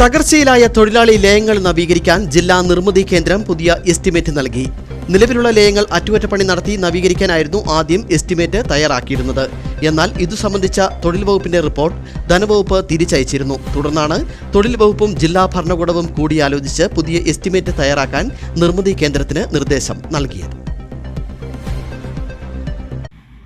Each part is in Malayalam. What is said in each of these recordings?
തകർച്ചയിലായ തൊഴിലാളി ലയങ്ങൾ നവീകരിക്കാൻ ജില്ലാ നിർമ്മിതി കേന്ദ്രം പുതിയ എസ്റ്റിമേറ്റ് നൽകി. നിലവിലുള്ള ലയങ്ങൾ അറ്റകുറ്റപ്പണി നടത്തി നവീകരിക്കാനായിരുന്നു ആദ്യം എസ്റ്റിമേറ്റ് തയ്യാറാക്കിയിരുന്നത്. എന്നാൽ ഇതു സംബന്ധിച്ച തൊഴിൽ വകുപ്പിന്റെ റിപ്പോർട്ട് ധനവകുപ്പ് തിരിച്ചയച്ചിരുന്നു. തുടർന്നാണ് തൊഴിൽ വകുപ്പും ജില്ലാ ഭരണകൂടവും കൂടിയാലോചിച്ച് പുതിയ എസ്റ്റിമേറ്റ് തയ്യാറാക്കാൻ നിർമ്മിതി കേന്ദ്രത്തിന് നിർദ്ദേശം നൽകിയത്.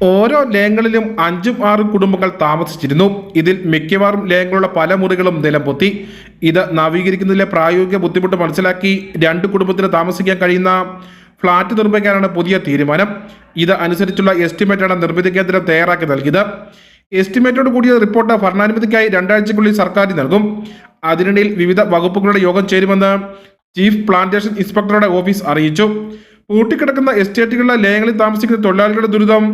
ഓരോ ലയങ്ങളിലും അഞ്ചും ആറും കുടുംബങ്ങൾ താമസിച്ചിരുന്നു. ഇതിൽ മിക്കവാറും ലയങ്ങളുള്ള പല മുറികളും നിലംപൊത്തി. ഇത് നവീകരിക്കുന്നതിലെ പ്രായോഗിക ബുദ്ധിമുട്ട് മനസ്സിലാക്കി രണ്ട് കുടുംബത്തിന് താമസിക്കാൻ കഴിയുന്ന ഫ്ളാറ്റ് നിർമ്മിക്കാനാണ് പുതിയ തീരുമാനം. ഇത് അനുസരിച്ചുള്ള എസ്റ്റിമേറ്റാണ് നിർമ്മിതി കേന്ദ്രം തയ്യാറാക്കി നൽകിയത്. എസ്റ്റിമേറ്റോട് കൂടിയ റിപ്പോർട്ട് ഭരണാനുമതിക്കായി രണ്ടാഴ്ചക്കുള്ളിൽ സർക്കാർ നൽകും. അതിനിടയിൽ വിവിധ വകുപ്പുകളുടെ യോഗം ചേരുമെന്ന് ചീഫ് പ്ലാന്റേഷൻ ഇൻസ്പെക്ടറുടെ ഓഫീസ് അറിയിച്ചു. പൂട്ടിക്കിടക്കുന്ന എസ്റ്റേറ്റുകളിലെ ലയങ്ങളിൽ താമസിക്കുന്ന തൊഴിലാളികളുടെ ദുരിതം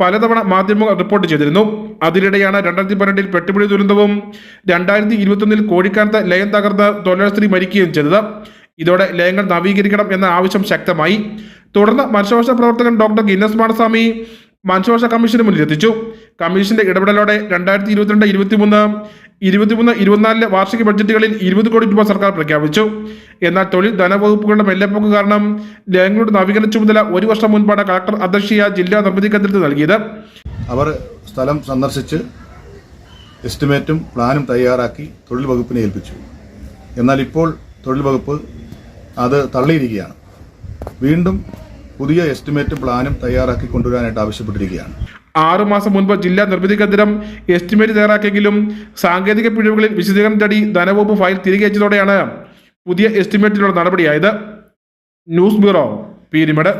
പലതവണ മാധ്യമങ്ങൾ റിപ്പോർട്ട് ചെയ്തിരുന്നു. അതിനിടെയാണ് രണ്ടായിരത്തി പന്ത്രണ്ടിൽ പെട്ടുപിടി ദുരന്തവും രണ്ടായിരത്തി ഇരുപത്തൊന്നിൽ കോഴിക്കാനത്ത് ലയം തകർന്ന് തൊഴിലാളി സ്ത്രീ മരിക്കുകയും ചെയ്തത്. ഇതോടെ ലയങ്ങൾ നവീകരിക്കണം എന്ന ആവശ്യം ശക്തമായി. തുടർന്ന് മനുഷ്യവശ പ്രവർത്തകൻ ഡോക്ടർ ഗിന്നസ് മാണസ്വാമി മനുഷ്യവശ കമ്മീഷന് മുന്നിലെത്തിച്ചു. കമ്മീഷന്റെ ഇടപെടലോടെ രണ്ടായിരത്തി ഇരുപത്തിരണ്ട് ഇരുപത്തിമൂന്ന് ഇരുപത്തിമൂന്ന് ഇരുപത്തിനാലിലെ വാർഷിക ബഡ്ജറ്റുകളിൽ ഇരുപത് കോടി രൂപ സർക്കാർ പ്രഖ്യാപിച്ചു. എന്നാൽ തൊഴിൽ ധനവകുപ്പുകളുടെ മെല്ലെപ്പോക്ക് കാരണം ലയങ്ങളുടെ നവീകരണ ചുമതല ഒരു വർഷം മുൻപാണ് കളക്ടർ അധ്യക്ഷയ ജില്ലാ നിർമ്മിതി കേന്ദ്രത്തിൽ നൽകിയത്. അവർ സ്ഥലം സന്ദർശിച്ച് എസ്റ്റിമേറ്റും പ്ലാനും തയ്യാറാക്കി തൊഴിൽ വകുപ്പിനെ ഏൽപ്പിച്ചു. എന്നാൽ ഇപ്പോൾ തൊഴിൽ വകുപ്പ് അത് തള്ളിയിരിക്കുകയാണ്. വീണ്ടും പുതിയ എസ്റ്റിമേറ്റും പ്ലാനും തയ്യാറാക്കി കൊണ്ടുവരാനായിട്ട് ആവശ്യപ്പെട്ടിരിക്കുകയാണ്. ആറു മാസം മുൻപ് ജില്ലാ നിർമ്മിതി കേന്ദ്രം എസ്റ്റിമേറ്റ് തയ്യാറാക്കിയെങ്കിലും സാങ്കേതിക പിഴവുകളിൽ വിശദീകരണം തേടി ധനവകുപ്പ് ഫയൽ തിരികെ അയച്ചതോടെയാണ് പുതിയ എസ്റ്റിമേറ്റിലുള്ള നടപടിയായത്. News bureau പീരിമഡ്